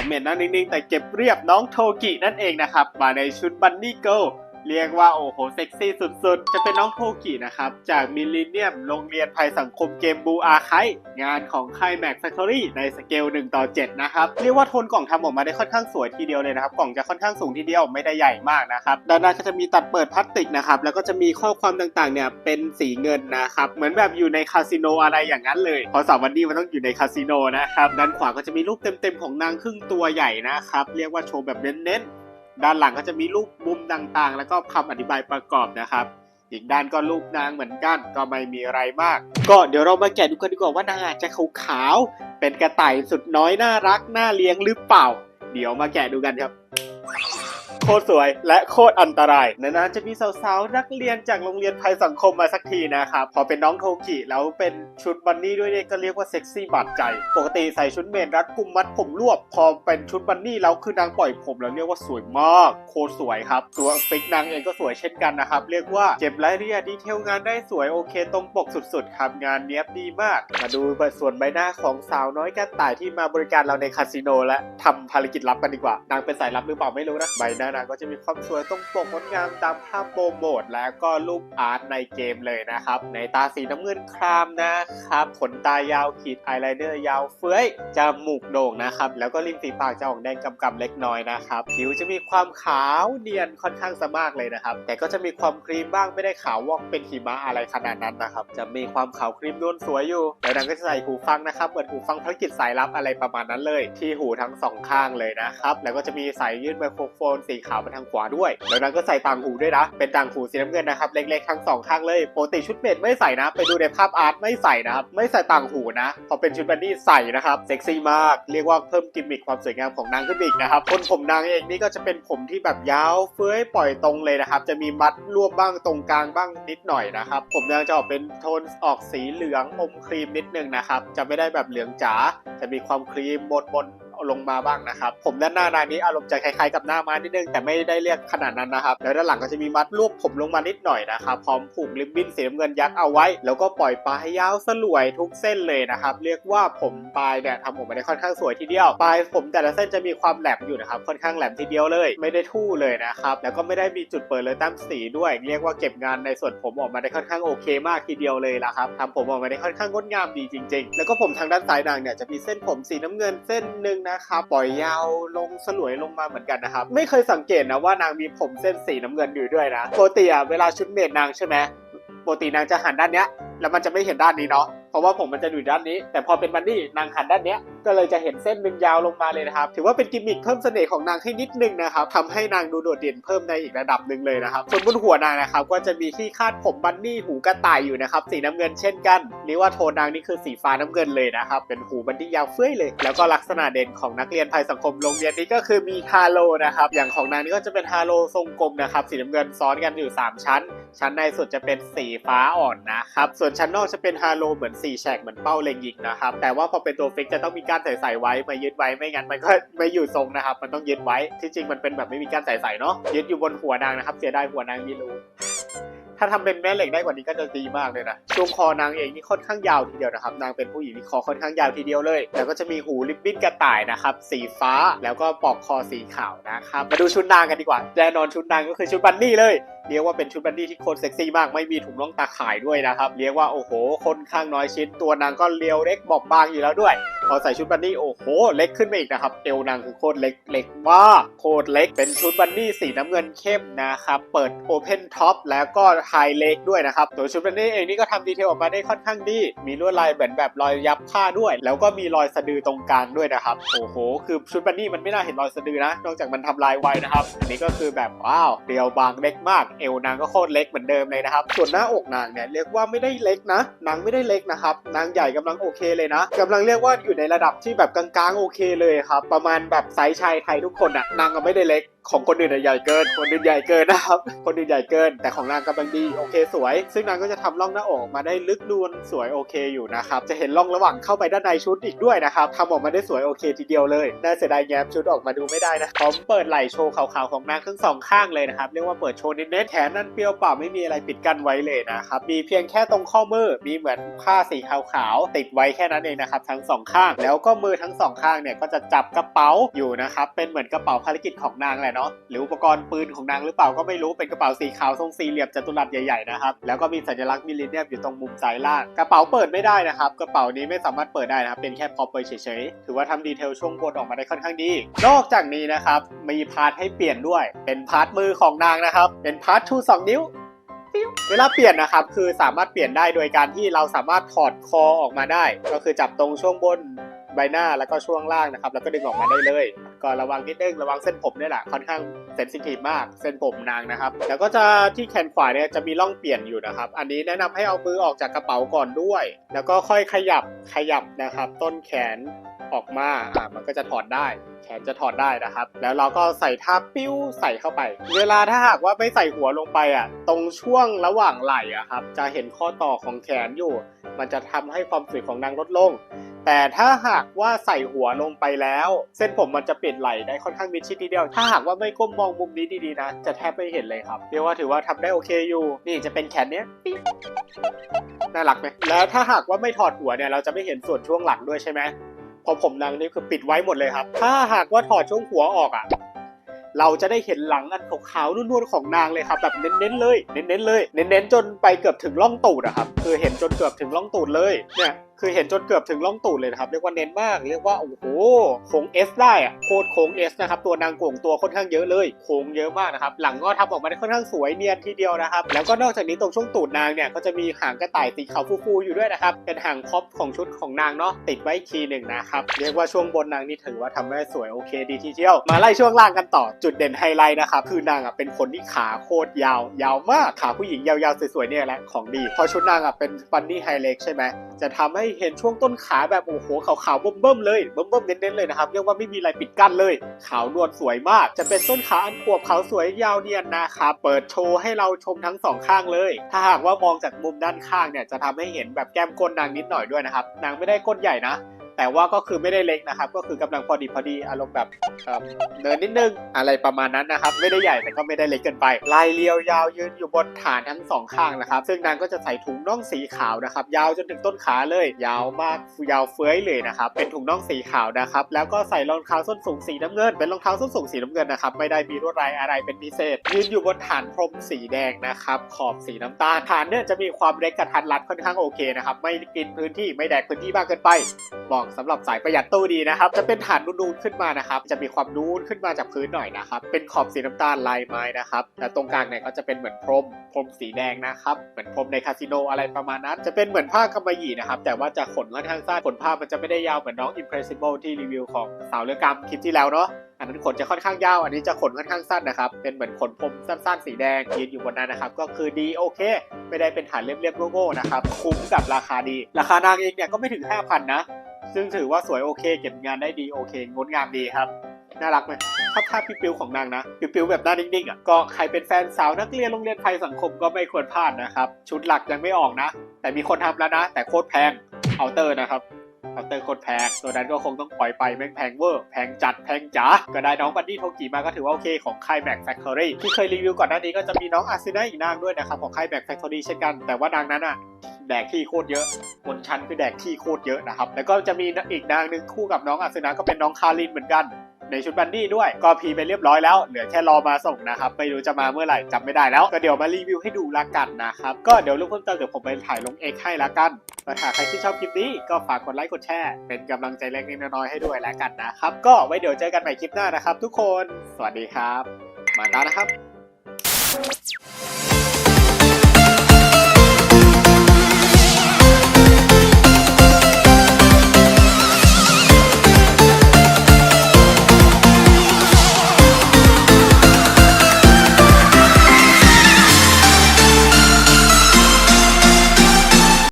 อเมนนั่งนิ่งๆ แต่เก็บเรียบน้องโทกินั่นเองนะครับ มาในชุดบันนี่เกิล เรียกว่าโอ้โหเซ็กซี่สุดๆ จะเป็นน้องโทกินะครับ จากมิลเลนเนียมโรงเรียนภัยสังคมเกมบูอาไคงานของค่ายแม็กแฟคทอรี่ในสเกล1ต่อ7นะครับ เรียกว่าโทนกล่องทำออกมาได้ค่อนข้างสวยทีเดียวเลยนะครับ กล่องจะค่อนข้างสูงทีเดียวไม่ได้ใหญ่มากนะครับด้านหน้าก็จะมีตัดเปิดพลาสติกนะครับ แล้วก็จะมีข้อความต่างๆเนี่ยเป็นสีเงินนะครับ เหมือนแบบอยู่ในคาสิโนอะไรอย่างนั้นเลยเพราะสาววันนี้มันต้องอยู่ในคาสิโนนะครับด้านขวาก็จะมีรูปเต็มๆของนางครึ่งตัวใหญ่นะครับเรียกว่าโชว์แบบเน้นๆ ด้านหลังก็จะมีรูปมุมต่างๆ แล้วก็คำอธิบายประกอบนะครับ อีกด้านก็รูปนางเหมือนกัน ก็ไม่มีอะไรมาก ก็เดี๋ยวเรามาแกะดูกันดีกว่าว่านางอาจจะขาวๆเป็นกระต่ายสุดน้อยน่ารักน่าเลี้ยงหรือเปล่า เดี๋ยวมาแกะดูกันครับ ตรสวย และโคตรอันตรายนานๆจะมีสาวๆนักเรียนจากโรงเรียนภัยสังคมมาสักทีนะครับพอเป็นน้องโทกิแล้วเป็นชุดบันนี่ด้วยเนี่ยก็เรียกว่าเซ็กซี่บาดใจ ปกติใส่ชุดเมนรัดกุมมัดผมรวบ พอเป็นชุดบันนี่แล้วคือนางปล่อยผมแล้วเรียกว่าสวยมาก โคตรสวยครับ ตัวฟิกนางเองก็สวยเช่นกันนะครับเรียกว่าเก็บรายละเอียดดีเทลงานได้สวยโอเค ตรงปกสุดๆครับงานเนี้ยบดีมาก มาดูส่วนใบหน้าของสาวน้อยกระต่ายที่มาบริการเราในคาสิโนและทำภารกิจลับกันดีกว่านางเป็นสายลับหรือเปล่าไม่รู้นะใบหน้านางก็จะมีความสวยตรงปกงดงามตามภาพโปรโมทแล้วก็รูปอาร์ตในเกมเลยนะครับ ในตาสีน้ำเงินครามนะครับ ขนตายาวขีดอายไลเนอร์ยาวเฟ้ยจมูกโด่งนะครับ แล้วก็ริมฝีปากจะออกแดงกำๆเล็กน้อยนะครับผิวจะมีความขาวเนียนค่อนข้างสมากเลยนะครับ แต่ก็จะมีความครีมบ้างไม่ได้ขาววอกเป็นหิมะอะไรขนาดนั้นนะครับ จะมีความขาวครีมนวลสวยอยู่แล้วนางก็จะใส่หูฟังนะครับเหมือนหูฟังภารกิจสายลับอะไรประมาณนั้นเลย ที่หูทั้งสองข้างเลยนะครับ แล้วก็จะมีสายยื่นไมโครโฟนสีขาวมาทางขวาด้วย แล้วนางก็ใส่ต่างหูด้วยนะ เป็นต่างหูสีน้ำเงินนะครับ เล็กๆทั้งสองข้างเลยปกติชุดเมดไม่ใส่นะ ไปดูในภาพอาร์ตไม่ใส่นะครับ ไม่ใส่ต่างหูนะ พอเป็นชุดบันนี่ใส่นะครับ เซ็กซี่มาก เรียกว่าเพิ่มกิมมิคความสวยงามของนางขึ้นอีกนะครับ คนผมนางเองนี่ก็จะเป็นผมที่แบบยาวเฟ้ยปล่อยตรงเลยนะครับ จะมีมัดรวบบ้างตรงกลางบ้างนิดหน่อยนะครับ ผมนางจะออกเป็นโทนออกสีเหลืองอมครีมนิดนึงนะครับ จะไม่ได้แบบเหลืองจ๋า จะมีความครีมบนบน ลงมาบ้างนะครับ ผมด้านหน้านางนี้อารมณ์จะคล้ายๆกับหน้าม้านิดนึงแต่ไม่ได้เรียกขนาดนั้นนะครับแล้วด้านหลังก็จะมีมัดรวบผมลงมานิดหน่อยนะครับพร้อมผูกริบบิ้นสีน้ำเงินยัดเอาไว้ แล้วก็ปล่อยปลายยาวสลวยทุกเส้นเลยนะครับเรียกว่าผมปลายเนี่ยทำออกมาได้ค่อนข้างสวยทีเดียวปลายผมแต่ละเส้นจะมีความแหลมอยู่นะครับค่อนข้างแหลมทีเดียวเลย ไม่ได้ทู่เลยนะครับแล้วก็ไม่ได้มีจุดเปิดเลยตามสีด้วย เรียกว่าเก็บงานในส่วนผมออกมาได้ค่อนข้างโอเค มากทีเดียวเลยละครับทำผมออกมาได้ค่อนข้างงดงามดีจริง ๆ แล้วก็ผมทางด้านซ้ายนางเนี่ยจะมีเส้นผมสีน้ำเงินเส้นหนึ่งนะครับปล่อยยาวลงสลวยลงมาเหมือนกันนะครับ ไม่เคยสังเกตนะว่านางมีผมเส้นสีน้ำเงินอยู่ด้วยนะปกติอะเวลาชุดเมดนางใช่ไหมปกตินางจะหันด้านเนี้ย แล้วมันจะไม่เห็นด้านนี้เนาะ เพราะว่าผมมันจะอยู่ด้านนี้ แต่พอเป็นบันนี่นางหันด้านเนี้ยก็เลยจะเห็นเส้นหนึ่งยาวลงมาเลยนะครับ ถือว่าเป็นกิมมิคเพิ่มเสน่ห์ของนางให้นิดนึงนะครับทำให้นางดูโดดเด่นเพิ่มในอีกระดับหนึ่งเลยนะครับ ส่วนบนหัวนางนะครับก็จะมีที่คาดผมบันนี่หูกระต่ายอยู่นะครับสีน้ำเงินเช่นกันเรียกว่าโทนนางนี่คือสีฟ้าน้ำเงินเลยนะครับเป็นหูบันนี่ยาวเฟ้ยเลย แล้วก็ลักษณะเด่นของนักเรียนภัยสังคมโรงเรียนนี้ก็คือมีฮาโลนะครับอย่างของนางนี่ก็จะเป็นฮาโลทรงกลมนะครับสีน้ำเงินซ้อนกันอยู่ 3 ชั้น ชั้นในสุดจะเป็นสีฟ้าอ่อนนะครับส่วนชั้นนอกจะเป็นฮาโลเหมือนสีแฉกเหมือนเป้าเล็งยิงนะครับแต่ว่าพอเป็นตัวฟิกจะต้องมีการใส่ใส่ไว้มายึดไว้ไม่งั้นมันก็ไม่อยู่ทรงนะครับ มันต้องยึดไว้ที่จริงมันเป็นแบบไม่มีการใส่ใส่เนาะยึดอยู่บนหัวนางนะครับ เสียดายหัวนางมีรู ถ้าทำเป็นแม่เหล็กได้กว่านี้ก็จะดีมากเลยนะช่วงคอนางเองนี่ค่อนข้างยาวทีเดียวนะครับ นางเป็นผู้หญิงที่คอค่อนข้างยาวทีเดียวเลย แล้วก็จะมีหูริบบิ้นกระต่ายนะครับ สีฟ้า แล้วก็ปอกคอสีขาวนะครับ มาดูชุดนางกันดีกว่า แน่นอนชุดนางก็คือชุดบันนี่เลยเรียกว่าเป็นชุดบันนี่ที่โคตรเซ็กซี่มากไม่มีถุงน่องตาข่ายด้วยนะครับเรียกว่าโอ้โหค่อนข้างน้อยชิ้น ตัวนางก็เรียวเล็กบอบบางอยู่แล้วด้วย พอใส่ชุดบันนี่โอ้โห เล็กขึ้นไปอีกนะครับเอวนางคือโคตรเล็กเล็กมากโคตรเล็กเป็นชุดบันนี่สีน้ำเงินเข้มนะครับเปิดโอเพนท็อปแล้วก็ไฮเล็กด้วยนะครับตัวชุดบันนี่เองนี่ก็ทำดีเทลออกมาได้ค่อนข้างดี มีลวดลายเหมือนแบบรอยยับผ้าด้วย แล้วก็มีรอยสะดือตรงกลางด้วยนะครับ โอ้โห คือชุดบันนี่มันไม่น่าเห็นรอยสะดือนะ นอกจากมันทำลายไวนะครับ อันนี้ก็คือแบบว้าวเรียวบางเล็กมาก เอวนางก็โคตรเล็กเหมือนเดิมเลยนะครับ ส่วนหน้าอกนางเนี่ยเรียกว่าไม่ได้เล็กนะนางไม่ได้เล็กนะครับ นางใหญ่กำลังโอเคเลยนะกำลังเรียกว่าอยู่ในระดับที่แบบกลางๆโอเคเลยครับ ประมาณแบบไซส์ชายไทยทุกคนอะนางก็ไม่ได้เล็กของคนอื่นใหญ่เกิน คนอื่นใหญ่เกินนะครับ คนอื่นใหญ่เกิน แต่ของนางกำลังดีโอเคสวย ซึ่งนางก็จะทำร่องหน้าอกมาได้ลึกนวลสวยโอเคอยู่นะครับ จะเห็นร่องระหว่างเข้าไปด้านในชุดอีกด้วยนะครับทำออกมาได้สวยโอเคทีเดียวเลย น่าเสียดายแง้มชุดออกมาดูไม่ได้นะพร้อมเปิดไหล่โชว์ขาวๆของนางทั้งสองข้างเลยนะครับ เรียกว่าเปิดโชว์เน้นๆแขนนั่นเปรี้ยวเปล่าไม่มีอะไรปิดกั้นไว้เลยนะครับ มีเพียงแค่ตรงข้อมือ มีเหมือนผ้าสีขาวๆติดไว้แค่นั้นเองนะครับทั้งสองข้าง แล้วก็มือทั้งสองข้างเนี่ยก็จะจับกระเป๋าอยู่นะครับ เป็นเหมือนกระเป๋าภารกิจของนางแหละเนาะหรืออุปกรณ์ปืนของนางหรือเปล่าก็ไม่รู้เป็นกระเป๋าสีขาวทรงสี่เหลี่ยมจัตุรัสใหญ่ๆนะครับแล้วก็มีสัญลักษณ์มิลลิเนียมอยู่ตรงมุมซ้ายล่างกระเป๋าเปิดไม่ได้นะครับกระเป๋านี้ไม่สามารถเปิดได้นะครับเป็นแค่พอเปิดเฉยๆถือว่าทำดีเทลช่วงบนออกมาได้ค่อนข้างดีนอกจากนี้นะครับมีพาร์ทให้เปลี่ยนด้วยเป็นพาร์ทมือของนางนะครับเป็นพาร์ทชูสองนิ้วเวลาเปลี่ยนนะครับคือสามารถเปลี่ยนได้โดยการที่เราสามารถถอดคอออกมาได้ ก็คือจับตรงช่วงบนใบหน้าแล้วก็ช่วงล่างนะครับ แล้วก็ดึงออกมาได้เลย ก็ระวังนิดนึงระวังเส้นผมเนี่ยแหละค่อนข้างเซนซิทีฟมากเส้นผมนางนะครับ แล้วก็จะที่แขนขวาเนี่ยจะมีร่องเปลี่ยนอยู่นะครับ อันนี้แนะนำให้เอามือออกจากกระเป๋าก่อนด้วย แล้วก็ค่อยขยับขยับนะครับ ต้นแขนออกมาอ่ามันก็จะถอดได้ แขนจะถอดได้นะครับ แล้วเราก็ใส่ท่าปิ้วใส่เข้าไป เวลาถ้าหากว่าไม่ใส่หัวลงไปอะ ตรงช่วงระหว่างไหล่อะครับ จะเห็นข้อต่อของแขนอยู่ มันจะทำให้ความสวยของนางลดลง แต่ถ้าหากว่าใส่หัวลงไปแล้ว เส้นผมมันจะเปลี่ยนไหลได้ค่อนข้างมิดชิดทีเดียว ถ้าหากว่าไม่ก้มมองมุมนี้ดีๆนะ จะแทบไม่เห็นเลยครับเรียกว่าถือว่าทำได้โอเคอยู่ นี่จะเป็นแขนเนี้ยน่ารักไหมแล้วถ้าหากว่าไม่ถอดหัวเนี่ยเราจะไม่เห็นส่วนช่วงหลังด้วยใช่ไหมพอผมนางนี่คือปิดไว้หมดเลยครับ ถ้าหากว่าถอดช่วงหัวออกอะเราจะได้เห็นหลังอันขาวๆนวลๆของนางเลยครับ แบบเน้นๆเลย เน้นๆเลย เน้นๆจนไปเกือบถึงร่องตูดอะครับ คือเห็นจนเกือบถึงร่องตูดเลยเนี่ย คือเห็นจนเกือบถึงร่องตูดเลยนะครับ เรียกว่าเน้นมาก เรียกว่าโอ้โหโค้ง S ได้อะโคตรโค้ง S นะครับ ตัวนางก่งตัวค่อนข้างเยอะเลยโค้งเยอะมากนะครับ หลังก็ทำออกมาได้ค่อนข้างสวยเนียนทีเดียวนะครับ แล้วก็นอกจากนี้ตรงช่วงตูดนางเนี่ยก็จะมีหางกระต่ายสีขาวฟูๆอยู่ด้วยนะครับ เป็นหางพ็อปของชุดของนางเนาะติดไว้ทีหนึ่งนะครับเรียกว่าช่วงบนนางนี่ถือว่าทำได้สวยโอเคดีทีเดียว มาไล่ช่วงล่างกันต่อจุดเด่นไฮไลท์นะครับคือนางอะเป็นคนที่ขาโคตรยาว ยาวมากขาผู้หญิงยาวๆสวยๆเนี่ยแหละของดีพอชุดนางอะเป็นฟันนี่ไฮเล็กใช่ไหมจะทำให้เห็นช่วงต้นขาแบบโอ้โหขาวๆเบิ่มๆเลยเบิ่มๆเน้นๆเลยนะครับเรียกว่าไม่มีอะไรปิดกั้นเลยขาวนวลสวยมาก จะเป็นต้นขาอันขวบขาวสวยยาวเนียนนะครับเปิดโชว์ให้เราชมทั้งสองข้างเลย ถ้าหากว่ามองจากมุมด้านข้างเนี่ยจะทำให้เห็นแบบแก้มก้นนางนิดหน่อยด้วยนะครับนางไม่ได้ก้นใหญ่นะ แต่ว่าก็คือไม่ได้เล็กนะครับ ก็คือกำลังพอดีพอดีอารมณ์แบบเนินนิดนึงอะไรประมาณนั้นนะครับ ไม่ได้ใหญ่แต่ก็ไม่ได้เล็กเกินไป ลายเรียวยาวยืนอยู่บนฐานทั้งสองข้างนะครับ ซึ่งนางก็จะใส่ถุงน่องสีขาวนะครับ ยาวจนถึงต้นขาเลย ยาวมากยาวเฟ้ยเลยนะครับ เป็นถุงน่องสีขาวนะครับ แล้วก็ใส่รองเท้าส้นสูงสีน้ำเงิน เป็นรองเท้าส้นสูงสีน้ำเงินนะครับ ไม่ได้มีลวดลายอะไรเป็นพิเศษ ยืนอยู่บนฐานพรมสีแดงนะครับ ขอบสีน้ำตาล ฐานเนี่ยจะมีความเล็กกระทัดรัดค่อนข้างโอเคนะครับ ไม่กินพื้นที่ไม่แดกพื้นที่มากเกินไปเหมาะสำหรับสายประหยัดตู้ดีนะครับ จะเป็นฐานนูนๆขึ้นมานะครับ จะมีความนูนขึ้นมาจากพื้นหน่อยนะครับ เป็นขอบสีน้ำตาลลายไม้นะครับ และตรงกลางเนี่ยก็จะเป็นเหมือนพรม พรมสีแดงนะครับ เหมือนพรมในคาสิโนอะไรประมาณนั้น จะเป็นเหมือนผ้ากำมะหยี่นะครับ แต่ว่าจะขนค่อนข้างสั้นขนผ้ามันจะไม่ได้ยาวเหมือนน้อง Impressible ที่รีวิวของสาวเรือกรรมคลิปที่แล้วเนาะอันนั้นขนจะค่อนข้างยาว อันนี้จะขนค่อนข้างสั้นนะครับ เป็นเหมือนขนพรมสั้นๆสีแดงยืนอยู่บนนั้นนะครับ ก็คือดีโอเค ไม่ได้เป็นฐานเรียบๆโง่ๆนะครับ คุ้มกับราคาดี ราคานางเองเนี่ยก็ไม่ถึง 5,000 นะ ซึ่งถือว่าสวยโอเค เก็บงานได้ดีโอเค งดงามดีครับ น่ารักไหมถ้าภาพปิวๆของนางนะปิวๆแบบหน้านิ่งๆอะก็ใครเป็นแฟนสาวนักเรียนโรงเรียนไทยสังคมก็ไม่ควรพลาดนะครับ ชุดหลักยังไม่ออกนะ แต่มีคนทำแล้วนะ แต่โคตรแพงเอาเตอร์นะครับเอาเตอร์โคตรแพงตัวนั้นก็คงต้องปล่อยไปแม่งแพงเวอร์แพงจัดแพงจ๋าก็ได้น้องบันดี้โทกิมาก็ถือว่าโอเคของค่ายแม็กแฟคทอรี่ที่เคยรีวิวก่อนหน้านี้ก็จะมีน้องอาซินะอีกนางด้วยนะครับของค่ายแม็กแฟคทอรี่เช่นกันแต่ว่านางนั้นอะ แดกที่โคตรเยอะบนชั้นคือแดกที่โคตรเยอะนะครับ แล้วก็จะมีอีกนางหนึ่งคู่กับน้องอาซึนะก็เป็นน้องคารินเหมือนกัน ในชุดบันดี้ด้วย ก็พีไปเรียบร้อยแล้ว เหลือแค่รอมาส่งนะครับไม่รู้จะมาเมื่อไหร่จำไม่ได้แล้ว ก็เดี๋ยวมารีวิวให้ดูละกันนะครับ ก็เดี๋ยวลูกเพิ่มเติมเดี๋ยวผมไปถ่ายลงเอกให้ละกันแต่ถ้าใครที่ชอบคลิปนี้ก็ฝากกดไลค์กดแชร์เป็นกำลังใจเล็กน้อยให้ด้วยละกันนะครับ ก็ไว้เดี๋ยวเจอกันใหม่คลิปหน้านะครับ ทุกคน สวัสดีครับ มาตานะครับ